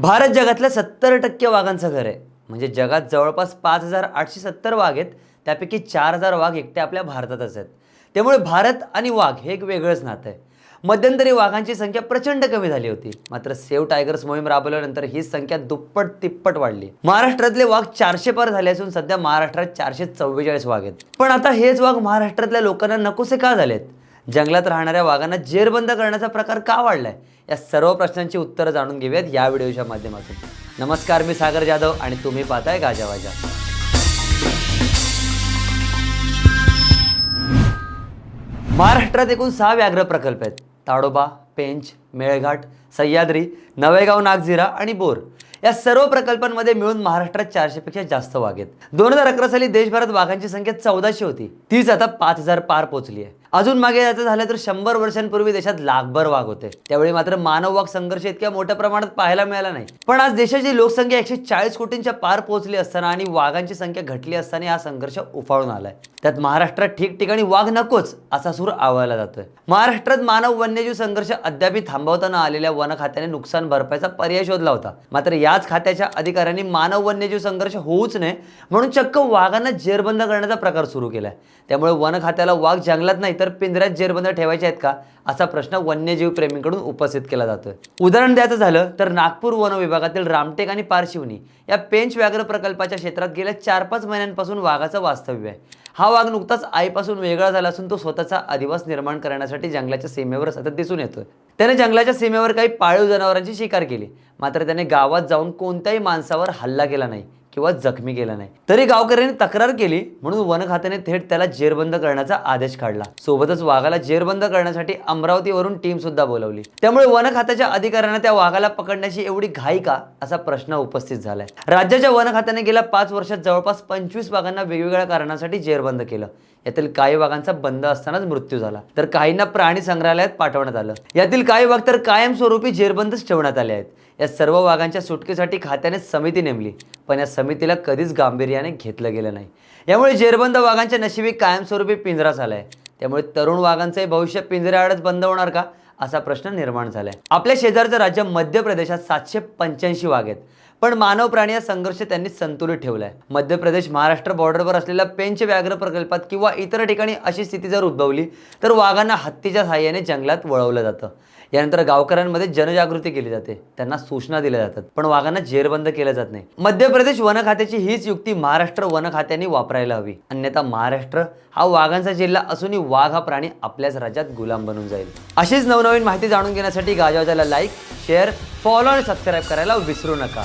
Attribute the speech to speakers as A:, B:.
A: भारत जगातल्या सत्तर टक्के वाघांचं घर आहे. म्हणजे जगात जवळपास पाच हजार आठशे सत्तर वाघ आहेत. त्यापैकी चार हजार वाघ एकटे आपल्या भारतातच आहेत. त्यामुळे भारत आणि वाघ हे एक वेगळंच नातं आहे. मध्यंतरी वाघांची संख्या प्रचंड कमी झाली होती. मात्र सेव्ह टायगर्स मोहीम राबवल्यानंतर ही संख्या दुप्पट तिप्पट वाढली. महाराष्ट्रातले वाघ चारशे पार झाले असून सध्या महाराष्ट्रात चारशे चव्वेचाळीस वाघ आहेत. पण आता हेच वाघ महाराष्ट्रातल्या लोकांना नकोसे का झालेत? जंगलात राहणाऱ्या वाघांना जेरबंद करण्याचा प्रकार का वाढलाय? या सर्व प्रश्नांची उत्तरं जाणून घेऊयात या व्हिडिओच्या माध्यमातून. नमस्कार मी सागर जाधव आणि तुम्ही पाहताय गाजावाजा महाराष्ट्रात एकूण सहा व्याघ्र प्रकल्प आहेत. ताडोबा पेंच मेळघाट सह्याद्री नवेगाव नागझिरा आणि बोर या सर्व प्रकल्पांमध्ये मिळून महाराष्ट्रात चारशेपेक्षा जास्त वाघ आहेत. दोन हजार अकरा साली देशभरात वाघांची संख्या चौदाशे होती. तीच आता पाच हजार पार पोहोचली आहे. अजून मागे जायचं झालं तर शंभर वर्षांपूर्वी देशात लाखभर वाघ होते. त्यावेळी मात्र मानव वाघ संघर्ष इतक्या मोठ्या प्रमाणात पाहायला मिळाला नाही. पण आज देशाची लोकसंख्या एकशे चाळीस कोटींच्या पार पोहोचली असताना आणि वाघांची संख्या घटली असताना हा संघर्ष उफाळून आलाय. त्यात महाराष्ट्रात ठिकठिकाणी वाघ नकोच असा सूर आवळला जातोय. महाराष्ट्रात मानव वन्यजीव संघर्ष अद्यापही थांब थांबवताना आलेल्या वन खात्याने नुकसान भरपाईचा पर्याय शोधला होता. मात्र याच खात्याच्या अधिकाऱ्यांनी मानव वन्यजीव संघर्ष होऊच नये म्हणून चक्क वाघांना जेरबंद करण्याचा प्रकार सुरू केलाय. त्यामुळे वन खात्याला वाघ जंगलात नाही तर पिंजऱ्यात जेरबंद ठेवायचे आहेत का? असा प्रश्न वन्यजीव प्रेमींकडून उपस्थित केला जातोय. उदाहरण द्यायचं झालं तर नागपूर वन विभागातील रामटेक आणि पारशिवनी या पेंच व्याघ्र प्रकल्पाच्या क्षेत्रात गेल्या चार पाच महिन्यांपासून वाघाचं वास्तव्य आहे. हा वाघ नुकताच आईपासून वेगळा झाला असून तो स्वतःचा अधिवास निर्माण करण्यासाठी जंगलाच्या सीमेवर सतत दिसून येतोय. त्याने जंगलाच्या सीमेवर काही पाळीव जनावरांची शिकार केली. मात्र त्याने गावात जाऊन कोणत्याही माणसावर हल्ला केला नाही. किंवा जखमी केला नाही. तरी गावकऱ्यांनी तक्रार केली म्हणून वन खात्याने थेट त्याला जेरबंद करण्याचा आदेश काढला. सोबतच वाघाला जेरबंद करण्यासाठी अमरावतीवरून टीम सुद्धा बोलवली. त्यामुळे वन खात्याच्या अधिकाऱ्यांना त्या वाघाला पकडण्याची एवढी घाई का? असा प्रश्न उपस्थित झालाय. राज्याच्या वन खात्याने गेल्या पाच वर्षात जवळपास पंचवीस वाघांना वेगवेगळ्या कारणासाठी जेरबंद केलं. यातील काही वाघांचा बंद असतानाच मृत्यू झाला. तर काहींना प्राणी संग्रहालयात पाठवण्यात आलं. यातील काही वाघ तर कायमस्वरूपी जेरबंदच ठेवण्यात आले आहेत. या सर्व वाघांच्या सुटकेसाठी खात्याने समिती नेमली. पण या समितीला कधीच गांभीर्याने घेतलं गेलं नाही. यामुळे जेरबंद वाघांच्या नशिबी कायमस्वरूपी पिंजरा झालाय. त्यामुळे तरुण वाघांचंही भविष्य पिंजऱ्याआडच बंद होणार का असा प्रश्न निर्माण झालाय. आपल्या शेजारचं राज्य मध्य प्रदेशात सातशे पंच्याऐंशी वाघ आहेत. पण मानव प्राणी या संघर्ष त्यांनी संतुलित ठेवलाय. मध्य प्रदेश महाराष्ट्र बॉर्डरवर असलेल्या पेंच व्याघ्र प्रकल्पात किंवा इतर ठिकाणी अशी स्थिती जर उद्भवली तर वाघांना हत्तीच्या सहाय्याने जंगलात वळवलं जातं. यानंतर गावकऱ्यांमध्ये जनजागृती केली जाते. त्यांना सूचना दिल्या जातात. पण वाघांना जेरबंद केलं जात नाही. मध्य प्रदेश वन खात्याची हीच युक्ती महाराष्ट्र वन खात्याने वापरायला हवी. अन्यथा महाराष्ट्र हा वाघांचा जिल्हा असूनही वाघ हा प्राणी आपल्याच राज्यात गुलाम बनून जाईल. अशीच नवनवीन माहिती जाणून घेण्यासाठी गाजावाजाला लाईक शेअर फॉलो आणि सबस्क्राईब करायला विसरू नका.